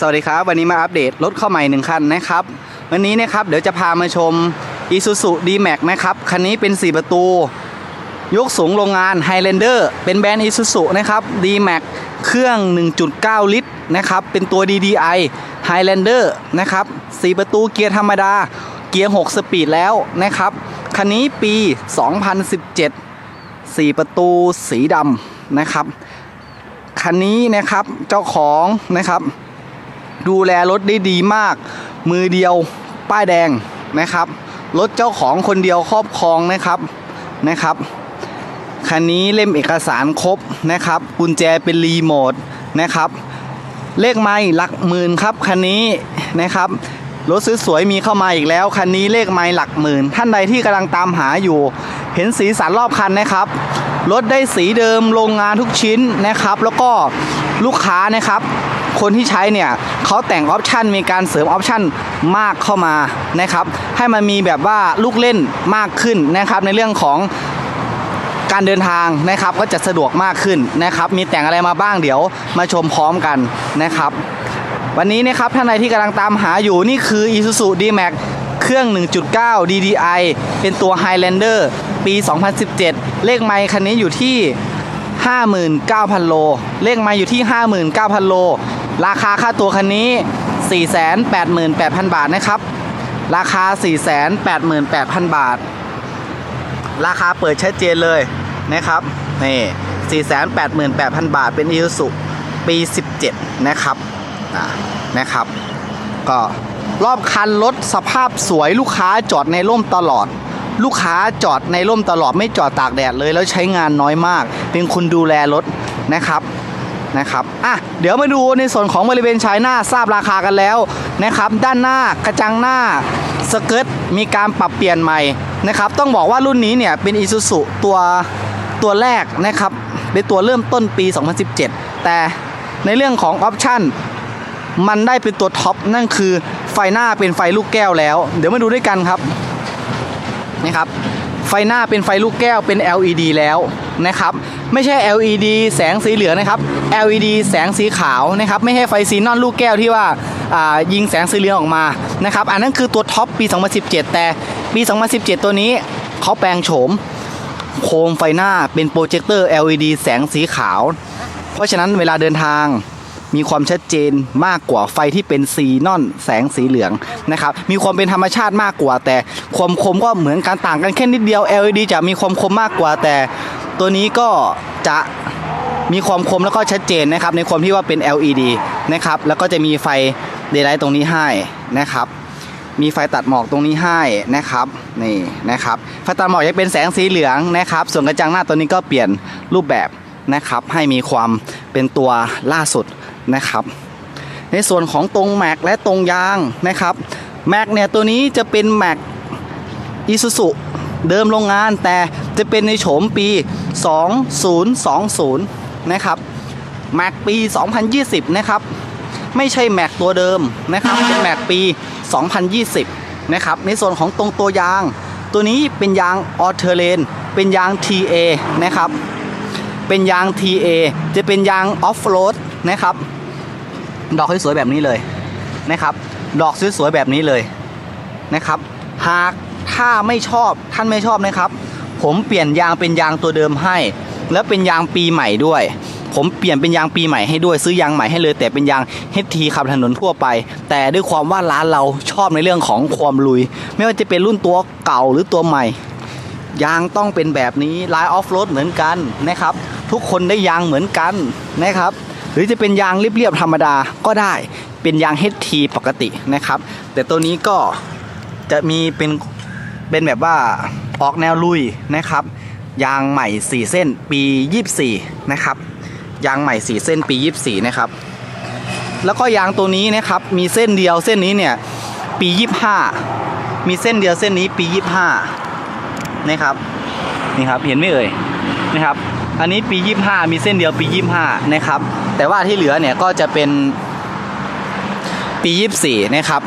สวัสดีครับ วันนี้มาอัปเดตรถเข้าใหม่หนึ่งคันนะครับ วันนี้นะครับเดี๋ยวจะพามาชม Isuzu D-Max นะครับ คันนี้เป็น 4 ประตู ยกสูงโรงงาน Highlander เป็นแบรนด์ Isuzu นะครับ D-Max เครื่อง 1.9 ลิตรนะครับ เป็นตัว DDI Highlander นะครับ 4 ประตูเกียร์ธรรมดา เกียร์ 6 สปีดแล้วนะครับ คันนี้ปี 2017 4 ประตูสีดำนะครับ คันนี้นะครับเจ้าของนะครับ ดูแลรถได้ดีมาก มือเดียวป้ายแดงนะครับ รถเจ้าของคนเดียวครอบครองนะครับนะครับคันนี้เล่มเอกสารครบนะครับ กุญแจเป็นรีโมทนะครับ เลขไม่หลักหมื่นครับคันนี้นะครับรถสวยๆมีเข้ามาอีกแล้ว คันนี้เลขไม่หลักหมื่น ท่านใดที่กำลังตามหาอยู่ เห็นสีสันรอบคันนะครับรถได้สีเดิมโรงงานทุกชิ้นนะครับ แล้วก็ลูกค้านะครับ คนที่ใช้เนี่ยเขาแต่งออปชันมีการเสริมออปชันมากเข้ามานะครับให้มันมีแบบว่าลูกเล่นมากขึ้นนะครับในเรื่องของการเดินทางนะครับก็จะสะดวกมากขึ้นนะครับมีแต่งอะไรมาบ้างเดี๋ยวมาชมพร้อมกันนะครับ วันนี้นะครับท่านใดที่กำลังตามหาอยู่นี่คือ Isuzu D-Max เครื่อง 1.9 DDI เป็นตัว Highlander ปี 2017 เลขไมค์คันนี้อยู่ที่ 59,000 โล เลขไมค์อยู่ที่ 59,000 โล ราคาค่าตัวคันนี้ 488,000 บาทนะครับ ราคา 488,000 บาท ราคาเปิดชัดเจนเลยนะครับ นี่ 488,000 บาท เป็น Isuzu ปี 17 นะครับนะครับ ก็รอบคันรถสภาพสวยลูกค้าจอดในร่มตลอด ลูกค้าจอดในร่มตลอดไม่จอดตากแดดเลย แล้วใช้งานน้อยมาก เป็นคนดูแลรถนะครับ นะครับอะเดี๋ยวมาดูในส่วนของบริเวณชายหน้าทราบราคากันแล้วนะครับ ด้านหน้ากระจังหน้าสเกิร์ตมีการปรับเปลี่ยนใหม่นะครับ ต้องบอกว่ารุ่นนี้เนี่ยเป็น Isuzu ตัวตัวแรกนะครับเป็นตัวเริ่มต้นปี 2017 แต่ในเรื่องของออปชั่นมันได้เป็นตัวท็อปนั่นคือไฟหน้าเป็นไฟลูกแก้วแล้ว เดี๋ยวมาดูด้วยกันครับนี่ครับ ไฟหน้าเป็นไฟลูกแก้วเป็น LED แล้วนะครับ ไม่ใช่ LED แสงสีเหลืองนะครับ LED แสงสีขาวนะครับ ไม่ใช่ไฟซีนอนลูกแก้วที่ว่าายิงแสงสีเหลืองออกมานะครับ อันนั้นคือตัวท็อปปี 2017 แต่ปี 2017 ตัวนี้เขาแปลงโฉมโคมไฟหน้าเป็นโปรเจคเตอร์ LED แสงสีขาว เพราะฉะนั้นเวลาเดินทาง มีความชัดเจนมากกว่าไฟที่เป็นซีนอนแสงสีเหลืองนะครับมีความเป็นธรรมชาติมากกว่า แต่ความคมก็เหมือนกันต่างกันแค่นิดเดียว LED จะมีความคมมากกว่า แต่ตัวนี้ก็จะมีความคมแล้วก็ชัดเจนนะครับในความที่ว่าเป็น LED นะครับแล้วก็จะมีไฟเดย์ไลท์ตรงนี้ให้นะครับมีไฟตัดหมอกตรงนี้ให้นะครับนี่นะครับไฟตัดหมอกยังเป็นแสงสีเหลืองนะครับ ส่วนกระจังหน้าตัวนี้ก็เปลี่ยนรูปแบบนะครับให้มีความเป็นตัวล่าสุด นะครับ ในส่วนของตรงแม็กและตรงยางนะครับแม็กเนี่ยตัวนี้จะเป็นแม็กอีซูซุเดิมโรงงานแต่จะเป็นในโฉมปี 2020 นะครับแม็กปี 2020 นะครับ ไม่ใช่แม็กตัวเดิมนะครับเป็นแม็กปี 2020 นะครับ ในส่วนของตรงตัวยาง ตัวนี้เป็นยางออเทเลนเป็นยาง TA นะครับ เป็นยาง TA จะเป็นยางออฟโรดนะครับ ดอกสวยๆแบบนี้เลยนะครับ ดอกสวยๆแบบนี้เลยนะครับ หากถ้าไม่ชอบท่านไม่ชอบนะครับ ผมเปลี่ยนยางเป็นยางตัวเดิมให้ แล้วเป็นยางปีใหม่ด้วย ผมเปลี่ยนเป็นยางปีใหม่ให้ด้วยซื้อยางใหม่ให้เลย แต่เป็นยาง HT ขับถนนทั่วไป แต่ด้วยความว่าร้านเราชอบในเรื่องของความลุย ไม่ว่าจะเป็นรุ่นตัวเก่าหรือตัวใหม่ยางต้องเป็นแบบนี้ลายออฟโรดเหมือนกันนะครับ ทุกคนได้ยางเหมือนกันนะครับ หรือจะเป็นยางเรียบๆธรรมดาก็ได้เป็นยาง HT ปกตินะครับ แต่ตัวนี้ก็จะมีเป็นเป็นแบบว่าออกแนวลุยนะครับ ยางใหม่ 4 เส้นปี 24 นะครับ ยางใหม่ 4 เส้นปี 24 นะครับ แล้วก็ยางตัวนี้นะครับมีเส้นเดียวเส้นนี้เนี่ยปี 25 มีเส้นเดียวเส้นนี้ปี 25 นะครับนี่ครับเห็นไหมเอ่ยนะครับ อันนี้ปี 25 มีเส้นเดียวปี 25 นะครับ แต่ว่าที่เหลือเนี่ยก็จะเป็นปี 24 นะครับ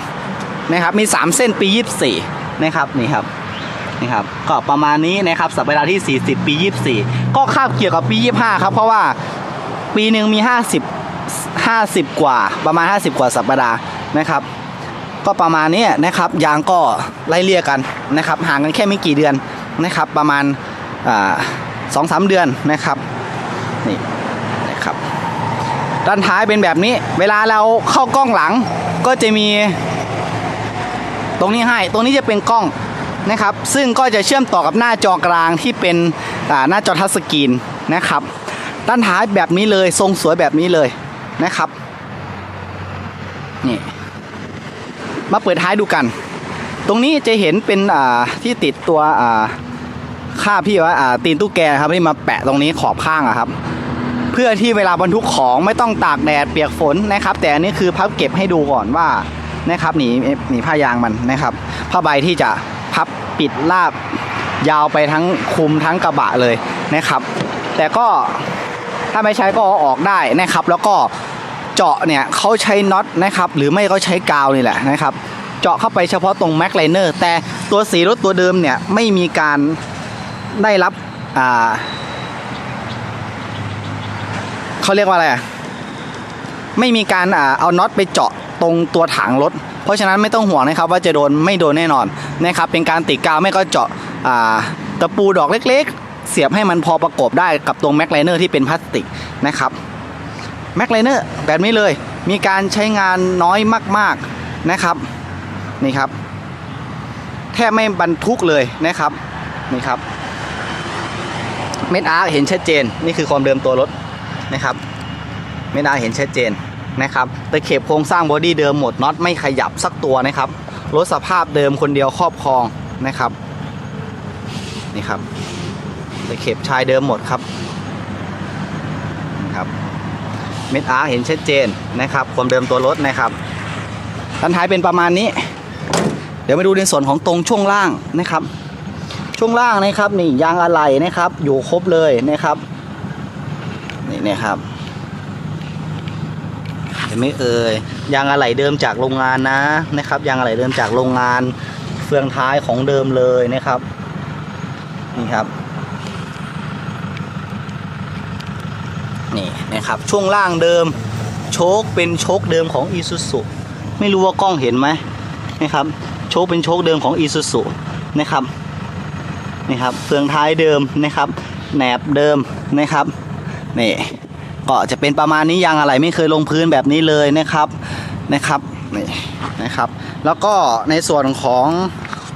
นะครับ มี 3 เส้นปี 24 นะครับนี่ครับนี่ครับก็ประมาณนี้นะครับสัปดาห์ที่ 40 ปี 24 ก็คาบเกี่ยวกับปี 25 ครับ เพราะว่าปีหนึ่งมี 50 50 กว่าประมาณ 50 กว่าสัปดาห์นะครับ ก็ประมาณนี้นะครับยางก็ไล่เลี่ยกันนะครับห่างกันแค่ไม่กี่เดือนนะครับ ประมาณอ่า สองสามเดือนนะครับนี่นะครับด้านท้ายเป็นแบบนี้ เวลาเราเข้ากล้องหลังก็จะมี ตรงนี้ให้ตรงนี้จะเป็นกล้องนะครับ ซึ่งก็จะเชื่อมต่อกับหน้าจอกลางที่เป็นหน้าจอทัชสกรีนนะครับ ด้านท้ายแบบนี้เลยทรงสวยแบบนี้เลยนะครับนี่มาเปิดท้ายดูกัน ตรงนี้จะเห็นเป็นที่ติดตัว ค่าพี่ว่าอ่าตีนตู้แกนะครับที่มาแปะตรงนี้ขอบข้างอะครับ เพื่อที่เวลาบรรทุกของไม่ต้องตากแดดเปียกฝนนะครับ แต่อันนี้คือพับเก็บให้ดูก่อนว่านะครับหนีหนีผ้ายางมันนะครับผ้าใบที่จะพับปิดลาบยาวไปทั้งคุมทั้งกระบะเลยนะครับ แต่ก็ถ้าไม่ใช้ก็เอาออกได้นะครับ แล้วก็เจาะเนี่ยเขาใช้น็อตนะครับ หรือไม่ก็ใช้กาวนี่แหละนะครับ เจาะเข้าไปเฉพาะตรงแม็กไลเนอร์แต่ตัวสีรถตัวเดิมเนี่ยไม่มีการ ได้รับอ่าเขาเรียกว่าอะไรอะไม่มีการอ่าเอาน็อตไปเจาะตรงตัวถังรถ เพราะฉะนั้นไม่ต้องห่วงนะครับว่าจะโดนไม่โดนแน่นอนนะครับเป็นการติดกาวไม่ก็เจาะอ่าตะปูดอกเล็กๆ เสียบให้มันพอประกบได้กับตรงแม็กไลเนอร์ที่เป็นพลาสติกนะครับแม็กไลเนอร์แบบนี้เลยมีการใช้งานน้อยมากๆนะครับนี่ครับ แทบไม่บรรทุกเลยนะครับนี่ครับ เม็ดอาร์เห็นชัดเจน นี่คือความเดิมตัวรถนะครับไม่ได้เห็นชัดเจนนะครับตะเข็บโครงสร้างบอดี้เดิมหมดน็อตไม่ขยับสักตัวนะครับรถสภาพเดิมคนเดียวครอบครองนะครับนี่ครับตะเข็บชายเดิมหมดครับนะครับเม็ดอาร์เห็นชัดเจนนะครับ ความเดิมตัวรถนะครับด้านท้ายเป็นประมาณนี้ เดี๋ยวมาดูในส่วนของตรงช่วงล่างนะครับ ช่วงล่างนะครับนี่ยางอะไหล่นะครับ อยู่ครบเลยนะครับนี่นะครับเห็นไหมเอ่ยยางอะไหล่เดิมจากโรงงานนะนะครับยางอะไหล่เดิมจากโรงงานเฟืองท้ายของเดิมเลยนะครับนี่ครับนี่นะครับช่วงล่างเดิมโชคเป็นโชคเดิมของ i s u z u ไม่รู้ว่ากล้องเห็นไหมนะครับโชคเป็นโชคเดิมของ i s u z u นะครับ นี่ครับเฟืองท้ายเดิมนะครับแหนบเดิมนะครับนี่ก็จะเป็นประมาณนี้ยางอะไรไม่เคยลงพื้นแบบนี้เลยนะครับนะครับนี่นะครับ แล้วก็ในส่วนของ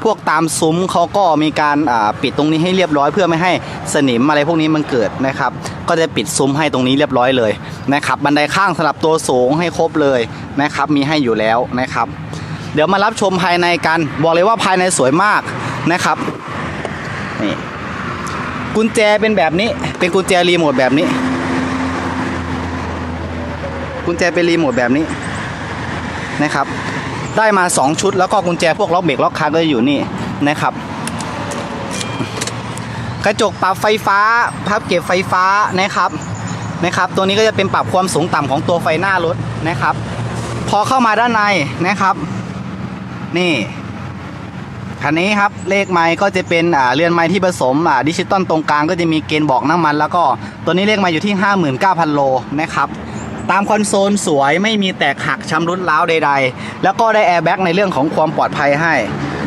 พวกตามซุ้มเขาก็มีการปิดตรงนี้ให้เรียบร้อยเพื่อไม่ให้สนิมอะไรพวกนี้มันเกิดนะครับ ก็จะปิดซุ้มให้ตรงนี้เรียบร้อยเลยนะครับ บันไดข้างสำหรับตัวสูงให้ครบเลยนะครับ มีให้อยู่แล้วนะครับ เดี๋ยวมารับชมภายในกัน บอกเลยว่าภายในสวยมากนะครับ นี่กุญแจเป็นแบบนี้ เป็นกุญแจรีโมทแบบนี้ กุญแจเป็นรีโมทแบบนี้นะครับ ได้มา 2 ชุดแล้วก็กุญแจพวกล็อกเบรกล็อกคาร์ก็อยู่นี่นะครับ กระจกปรับไฟฟ้าพับเก็บไฟฟ้านะครับนะครับ ตัวนี้ก็จะเป็นปรับความสูงต่ำของตัวไฟหน้ารถนะครับ พอเข้ามาด้านในนะครับ นี่ คันนี้ครับเลขไม้ก็จะเป็นอ่าเรือนไม้ที่ผสมอ่าดิจิตอลตรงกลางก็จะมีเกณฑ์บอกน้ำมัน แล้วก็ตัวนี้เลขไม้อยู่ที่ 59,000 โลนะครับตามคอนโซลสวยไม่มีแตกหักชำรุดร้าวใด ๆ แล้วก็ได้แอร์แบ็กในเรื่องของความปลอดภัยให้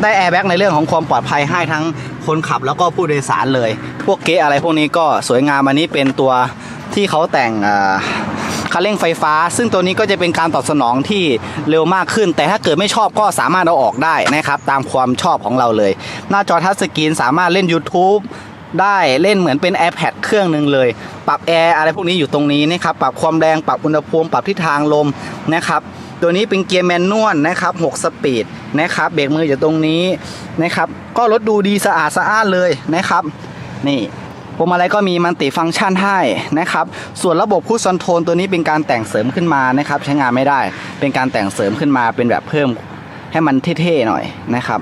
ได้แอร์แบ็กในเรื่องของความปลอดภัยให้ทั้งคนขับแล้วก็ผู้โดยสารเลย พวกเก๊อะไรพวกนี้ก็สวยงามอันนี้เป็นตัวที่เขาแต่งอ่า คันเร่งไฟฟ้า ซึ่งตัวนี้ก็จะเป็นการตอบสนองที่เร็วมากขึ้น แต่ถ้าเกิดไม่ชอบก็สามารถเอาออกได้นะครับ ตามความชอบของเราเลย หน้าจอทัชสกรีนสามารถเล่น YouTube ได้เล่นเหมือนเป็น iPad เครื่องหนึ่งเลย ปรับแอร์อะไรพวกนี้อยู่ตรงนี้นะครับ ปรับความแรง ปรับอุณหภูมิ ปรับทิศทางลมนะครับ ตัวนี้เป็นเกียร์แมนนวลนะครับ 6 สปีดนะครับ เบรกมืออยู่ตรงนี้นะครับ ก็รถดูดีสะอาดสะอ้านเลยนะครับ นี่ พวงมาลัยก็มีมันติฟังก์ชันให้นะครับ ส่วนระบบคูดคอนโทรลตัวนี้เป็นการแต่งเสริมขึ้นมานะครับ ใช้งานไม่ได้ เป็นการแต่งเสริมขึ้นมาเป็นแบบเพิ่มให้มันเท่ๆหน่อยนะครับ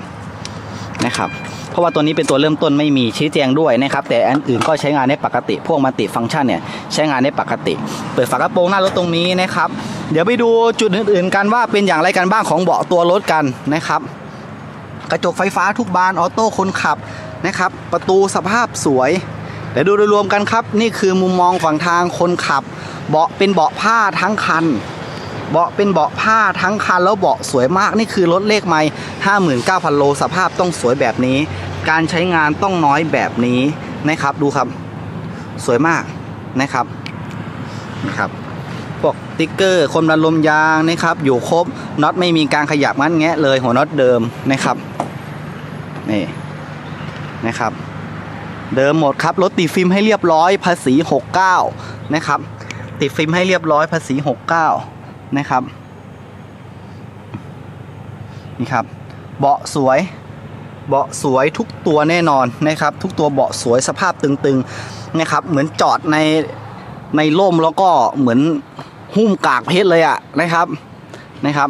นะครับ เพราะว่าตัวนี้เป็นตัวเริ่มต้นไม่มีชี้แจงด้วยนะครับ แต่อันอื่นก็ใช้งานได้ปกติ พวกมันติฟังก์ชันเนี่ยใช้งานได้ปกติ เปิดฝากระโปรงหน้ารถตรงนี้นะครับ เดี๋ยวไปดูจุดอื่นๆกันว่าเป็นอย่างไรกันบ้างของเบาะตัวรถกันนะครับ กระจกไฟฟ้าทุกบานออโต้คนขับนะครับ ประตูสภาพสวย เดี๋ยวดูโดยรวมกันครับ นี่คือมุมมองฝั่งทางคนขับ เบาะเป็นเบาะผ้าทั้งคัน เบาะเป็นเบาะผ้าทั้งคัน แล้วเบาะสวยมากนี่คือรถเลขไม่59,000 โลสภาพต้องสวยแบบนี้ การใช้งานต้องน้อยแบบนี้นะครับดูครับ สวยมากนะครับนะครับพวกติ๊กเกอร์คมดันลมยางนะครับ อยู่ครบน็อตไม่มีการขยับงั้นแงะเลยหัวน็อตเดิมนะครับนี่นะครับ เดิมหมดครับรถติดฟิล์มให้เรียบร้อยภาษี 69 นะครับ ติดฟิล์มให้เรียบร้อยภาษี 69 นะครับนี่ครับ เบาะสวย เบาะสวยทุกตัวแน่นอนนะครับ ทุกตัวเบาะสวยสภาพตึงๆนะครับ เหมือนจอดในในร่มแล้วก็เหมือนหุ้มกากเพชรเลยอะนะครับนะครับ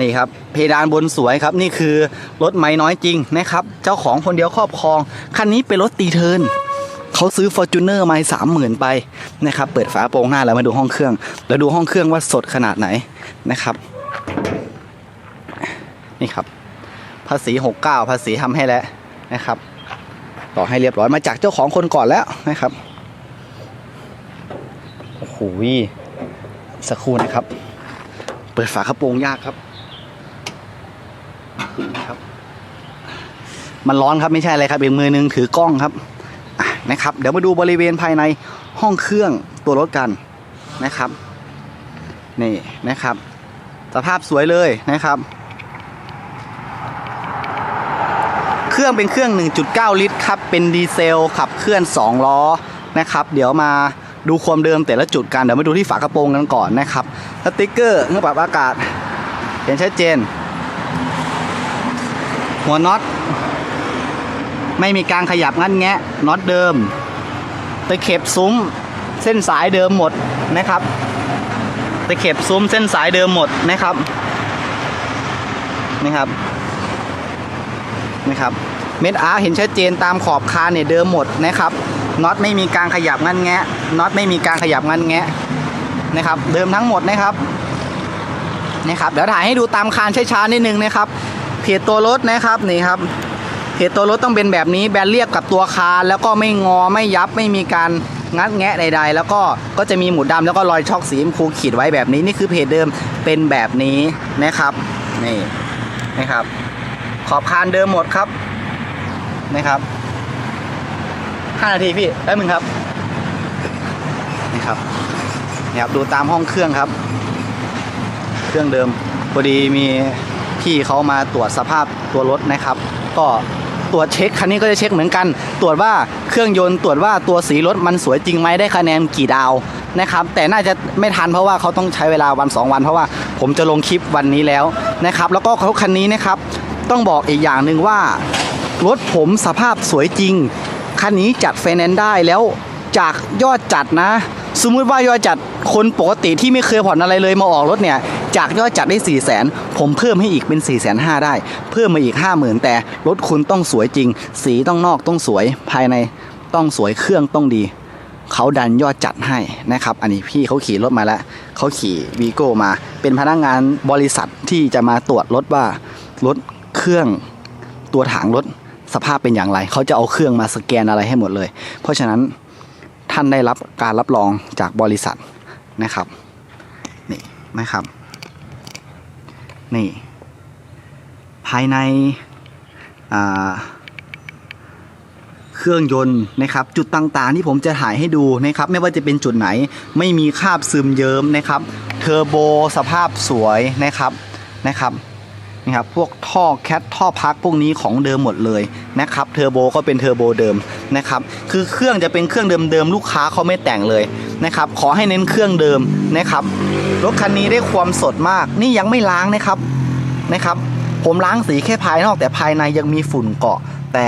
นี่ครับเพดานบนสวยครับนี่คือรถไม่น้อยจริงนะครับ เจ้าของคนเดียวครอบครอง คันนี้เป็นรถตีเทินเขาซื้อ f o r t u n e r มาสามหมื่นไปนะครับเปิดฝาโปรงหน้าแล้วมาดูห้องเครื่อง แล้วดูห้องเครื่องว่าสดขนาดไหนนะครับ นี่ครับ ภาษี 69 ภาษีทำให้แล้วนะครับ ต่อให้เรียบร้อยมาจากเจ้าของคนก่อนแล้วนะครับโอ้โหสักครู่นะครับ เปิดฝากระโปรงยากครับ ครับ มันร้อนครับไม่ใช่อะไรครับอีกมือนึงถือกล้องครับนะครับ เดี๋ยวมาดูบริเวณภายในห้องเครื่องตัวรถกันนะครับนี่นะครับ สภาพสวยเลยนะครับ เครื่องเป็นเครื่อง 1.9 ลิตรครับ เป็นดีเซลขับเคลื่อน 2 ล้อนะครับ เดี๋ยวมาดูความเดิมแต่ละจุดกัน เดี๋ยวมาดูที่ฝากระโปรงกันก่อนนะครับ สติกเกอร์เครื่องปรับอากาศ เห็นชัดเจน หัวน็อต ไม่มีการขยับงัดแงะน็อตเดิมตะเข็บซุ้มเส้นสายเดิมหมดนะครับตะเข็บซุ้มเส้นสายเดิมหมดนะครับนี่ครับนะครับ เม็ดอาร์เห็นชัดเจนตามขอบคานเนี่ยเดิมหมดนะครับน็อตไม่มีการขยับงันแงะน็อตไม่มีการขยับงันแงะนะครับ เดิมทั้งหมดนะครับนะครับเดี๋ยวถ่ายให้ดูตามคานช้าๆนิดนึงนะครับ เพจตัวรถนะครับนี่ครับเพจตัวรถต้องเป็นแบบนี้แบนเรียบกับตัวคานแล้วก็ไม่งอไม่ยับไม่มีการงัดแงะใด ๆ แล้วก็ก็จะมีหมุดดำแล้วก็รอยช็อคสีชมพูขีดไว้แบบนี้นี่คือเพจเดิมเป็นแบบนี้นะครับนี่นะครับ ขอบคานเดิมหมดครับนะครับห้านาทีพี่แป๊บนึงครับนี่ครับนี่ครับดูตามห้องเครื่องครับ เครื่องเดิมพอดีมี พี่เขามาตรวจสภาพตัวรถนะครับ ก็ตรวจเช็คคันนี้ก็จะเช็คเหมือนกัน ตรวจว่าเครื่องยนต์ตรวจว่าตัวสีรถมันสวยจริงไหมได้คะแนนกี่ดาวนะครับ แต่น่าจะไม่ทันเพราะว่าเขาต้องใช้เวลาวัน 2 วัน เพราะว่าผมจะลงคลิปวันนี้แล้วนะครับ แล้วก็เขาคันนี้นะครับ ต้องบอกอีกอย่างหนึ่งว่ารถผมสภาพสวยจริงคันนี้จัดไฟแนนซ์ได้แล้วจากยอดจัดนะ สมมุติว่ายอดจัดคนปกติที่ไม่เคยผ่อนอะไรเลยมาออกรถเนี่ย จากยอดจัดได้4ี่แสนผมเพิ่มให้อีกเป็น4ี่แสนห้าได้ เพิ่มมาอีก 5 0,000 แต่รถคุณต้องสวยจริง สีต้องนอกต้องสวยภายในต้องสวยเครื่องต้องดี เขาดันยอดจัดให้นะครับ อันนี้พี่เขาขี่รถมาแล้วเขาขี่วีโก้มา เป็นพนักงานบริษัทที่จะมาตรวจรถว่ารถเครื่องตัวถังรถสภาพเป็นอย่างไร เขาจะเอาเครื่องมาสแกนอะไรให้หมดเลย เพราะฉะนั้นท่านได้รับการรับรองจากบริษัทนะครับ นี่นะครับ นี่ ภายในเครื่องยนต์นะครับ จุดต่างๆที่ผมจะถ่ายให้ดูนะครับ ไม่ว่าจะเป็นจุดไหนไม่มีคราบซึมเยิ้มนะครับ เทอร์โบสภาพสวยนะครับนะครับนี่ครับพวกท่อแคทท่อพักพวกนี้ของเดิมหมดเลยนะครับเทอร์โบก็เป็นเทอร์โบเดิมนะครับ คือเครื่องจะเป็นเครื่องเดิมๆลูกค้าเขาไม่แต่งเลย นะครับ ขอให้เน้นเครื่องเดิมนะครับ รถคันนี้ได้ความสดมาก นี่ยังไม่ล้างนะครับนะครับ ผมล้างสีแค่ภายนอกแต่ภายในยังมีฝุ่นเกาะ แต่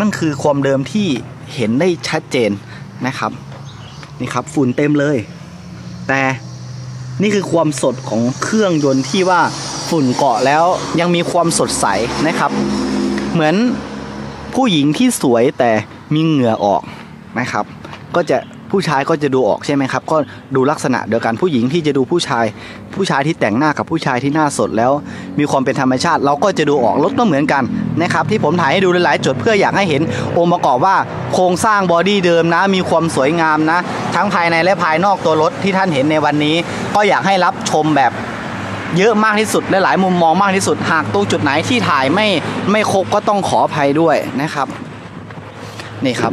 นั่นคือความเดิมที่เห็นได้ชัดเจนนะครับนี่ครับฝุ่นเต็มเลย แต่นี่คือความสดของเครื่องยนต์ที่ว่าฝุ่นเกาะแล้วยังมีความสดใสนะครับ เหมือนผู้หญิงที่สวยแต่มีเหงื่อออกนะครับ ก็จะ ผู้ชายก็จะดูออกใช่ไหมครับ ก็ดูลักษณะเดียวกันผู้หญิงที่จะดูผู้ชาย ผู้ชายที่แต่งหน้ากับผู้ชายที่หน้าสดแล้ว มีความเป็นธรรมชาติ เราก็จะดูออกรถก็เหมือนกันนะครับที่ผมถ่ายให้ดูหลายๆจุดเพื่ออยากให้เห็นองค์ประกอบว่าโครงสร้างบอดี้เดิมนะ มีความสวยงามนะ ทั้งภายในและภายนอกตัวรถที่ท่านเห็นในวันนี้ ก็อยากให้รับชมแบบเยอะมากที่สุดและหลายมุมมองมากที่สุด หากตรงจุดไหนที่ถ่ายไม่ไม่ครบก็ต้องขออภัยด้วยนะครับ นี่ครับ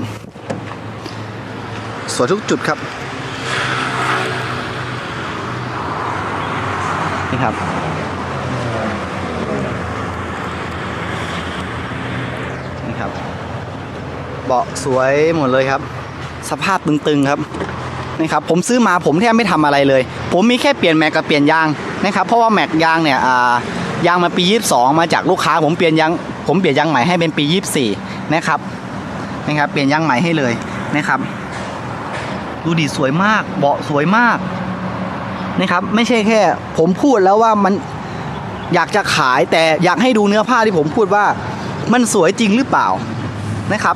สวยทุกจุดครับ นี่ครับ นี่ครับ เบาะสวยหมดเลยครับ สภาพตึงๆครับนี่ครับผมซื้อมาผมแทบไม่ทำอะไรเลย ผมมีแค่เปลี่ยนแม็กกับเปลี่ยนยางนะครับเพราะว่าแม็กยางเนี่ยอ่ายางมาปี 22 มาจากลูกค้า ผมเปลี่ยนยางผมเปลี่ยนยางใหม่ให้เป็นปี 24 นะครับนะครับเปลี่ยนยางใหม่ให้เลยนะครับ ดูดิสวยมาก เบาะสวยมากนะครับ ไม่ใช่แค่ ผมพูดแล้วว่ามันอยากจะขายแต่อยากให้ดูเนื้อผ้าที่ผมพูดว่า มันสวยจริงหรือเปล่านะครับ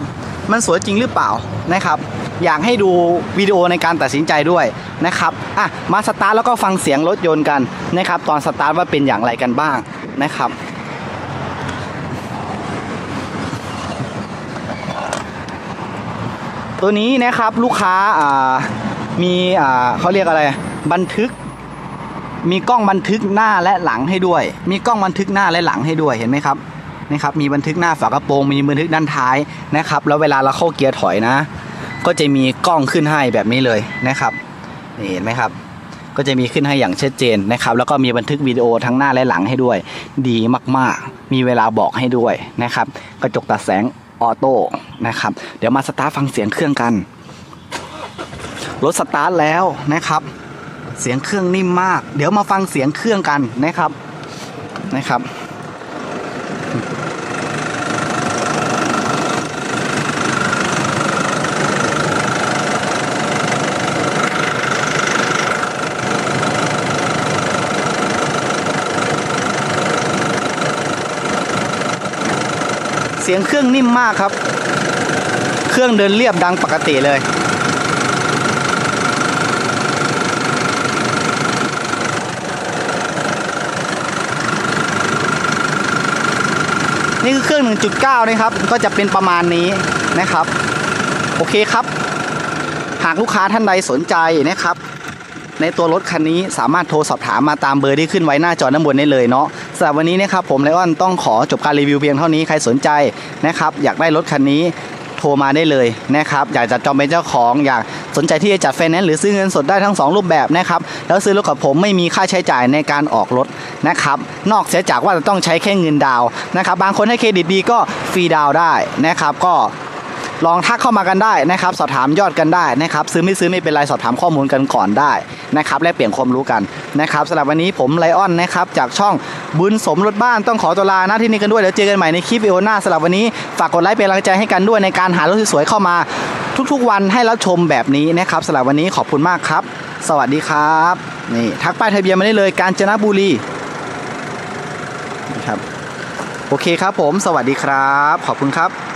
มันสวยจริงหรือเปล่านะครับ อยากให้ดูวิดีโอในการตัดสินใจด้วยนะครับอะมาสตาร์ทแล้วก็ฟังเสียงรถยนต์กันนะครับ ตอนสตาร์ทว่าเป็นอย่างไรกันบ้างนะครับ ตัวนี้นะครับลูกค้าอ่ามีอ่าเขาเรียกอะไร บันทึก มีกล้องบันทึกหน้าและหลังให้ด้วย มีกล้องบันทึกหน้าและหลังให้ด้วยเห็นไหมครับนี่ครับมีบันทึกหน้าฝากระโปรงมีบันทึกด้านท้ายนะครับ แล้วเวลาเราเข้าเกียร์ถอยนะ ก็จะมีกล้องขึ้นให้แบบนี้เลยนะครับนี่เห็นไหมครับก็จะมีขึ้นให้อย่างชัดเจนนะครับ แล้วก็มีบันทึกวิดีโอทั้งหน้าและหลังให้ด้วย ดีมากๆ มีเวลาบอกให้ด้วยนะครับ กระจกตัดแสง ออโต้นะครับ เดี๋ยวมาสตาร์ทฟังเสียงเครื่องกัน รถสตาร์ทแล้วนะครับ เสียงเครื่องนิ่มมาก เดี๋ยวมาฟังเสียงเครื่องกันนะครับนะครับ เสียงเครื่องนิ่มมากครับ เครื่องเดินเรียบดังปกติเลย นี่คือเครื่อง 1.9 นะครับ ก็จะเป็นประมาณนี้นะครับ โอเคครับ หากลูกค้าท่านใดสนใจนะครับในตัวรถคันนี้สามารถโทรสอบถามมาตามเบอร์ที่ขึ้นไว้หน้าจอด้านบนได้เลยเนาะ สำหรับวันนี้นะครับผมไลออนต้องขอจบการรีวิวเพียงเท่านี้ใครสนใจนะครับอยากได้รถคันนี้โทรมาได้เลยนะครับอยากจะจองเป็นเจ้าของอยากสนใจที่จะจัดไฟแนนซ์หรือซื้อเงินสดได้ทั้งสองรูปแบบนะครับแล้วซื้อรถกับผมไม่มีค่าใช้จ่ายในการออกรถนะครับนอกเสียจากว่าจะต้องใช้แค่เงินดาวนะครับบางคนให้เครดิตดีก็ฟรีดาวได้นะครับก็ ลองทักเข้ามากันได้นะครับ สอบถามยอดกันได้นะครับ ซื้อไม่ซื้อไม่เป็นไรสอบถามข้อมูลกันก่อนได้นะครับและเปลี่ยนความรู้กันนะครับสำหรับวันนี้ผมไลออนนะครับจากช่องบุญสมรถบ้านต้องขอตัวลาหน้าที่นี้กันด้วยเดี๋ยวเจอกันใหม่ในคลิปวิดีโอหน้าสำหรับวันนี้ฝากกดไลค์เป็นกำลังใจให้กันด้วยในการหารถสวยๆเข้ามาทุกๆ วันให้รับชมแบบนี้นะครับสำหรับวันนี้ขอบคุณมากครับ สวัสดีครับนี่ทักป้ายทะเบียนมาได้เลยกาญจนบุรีนะครับโอเคครับผม สวัสดีครับ ขอบคุณครับ